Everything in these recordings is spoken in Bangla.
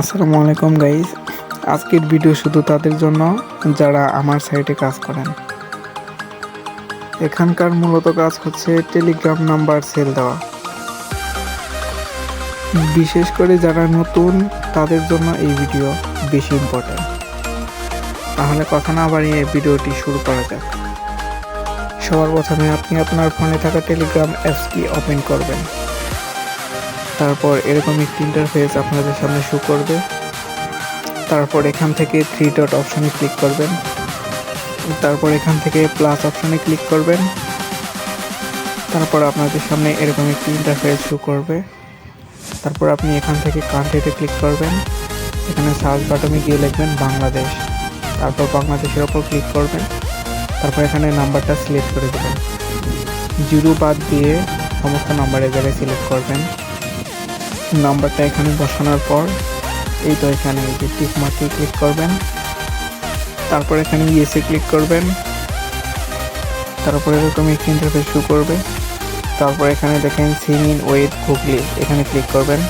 আসসালামু আলাইকুম গাইজ আজকের ভিডিও শুধু তাদের জন্য, যারা আমার সাইটে কাজ করেন। এখানকার মূলত কাজ হচ্ছে টেলিগ্রাম নাম্বার সেল দেওয়া। বিশেষ করে যারা নতুন, তাদের জন্য এই ভিডিও বেশি ইম্পর্ট্যান্ট তাহলে কথা না বাড়িয়ে ভিডিওটি শুরু করা যাক। সবার প্রথমে আপনি আপনার ফোনে থাকা টেলিগ্রাম অ্যাপসটি ওপেন করবেন। তারপর এরকম একটি ইন্টারফেস আপনাদের সামনে শো করবে। তারপর এখান থেকে থ্রি ডট অপশনে ক্লিক করবেন। তারপর এখান থেকে প্লাস অপশনে ক্লিক করবেন। তারপর আপনাদের সামনে এরকম একটি ইন্টারফেস শো করবে। তারপর আপনি এখান থেকে কান্ট্রিতে ক্লিক করবেন। এখানে সার্চ বাটনে গিয়ে লিখবেন বাংলাদেশ। তারপর বাংলাদেশের ওপর ক্লিক করবেন। তারপর এখানে নাম্বারটা সিলেক্ট করে দেবেন। জিরো বাদ দিয়ে সমস্ত নাম্বারের জায়গায় সিলেক্ট করবেন। নাম্বারটা এখানে বসানোর পর, এই তো এখানে এই যে টিক মার্কে ক্লিক করবেন। তারপর এখানে ইয়েসে ক্লিক করবেন। তারপর এরকম একটি ইন্টারফেস শো করবে। তারপর এখানে দেখেন সিন ইন ওয়েট গুগলি এখানে ক্লিক করবেন।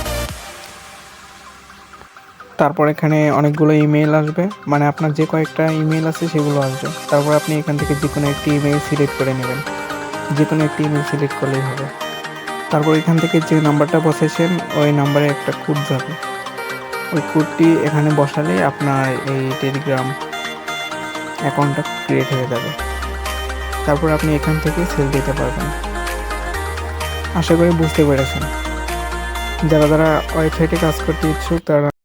তারপর এখানে অনেকগুলো ইমেল আসবে। মানে আপনার যে কয়েকটা ইমেল আছে সেগুলো আসবে। তারপর আপনি এখান থেকে যে কোনো একটি ইমেল সিলেক্ট করে নেবেন। যে কোনো একটি ইমেল সিলেক্ট করলেই হবে। তারপর এখান থেকে যে নাম্বারটা বসেছেন, ওই নাম্বারে একটা কোড যাবে। ওই কোডটি এখানে বসালে আপনার এই টেলিগ্রাম অ্যাকাউন্টটা ক্রিয়েট হয়ে যাবে। তারপর আপনি এখান থেকে সেল দিতে পারবেন। আশা করি বুঝতে পেরেছেন। যারা যারা ওয়েবসাইটে কাজ করতে ইচ্ছুক, তারা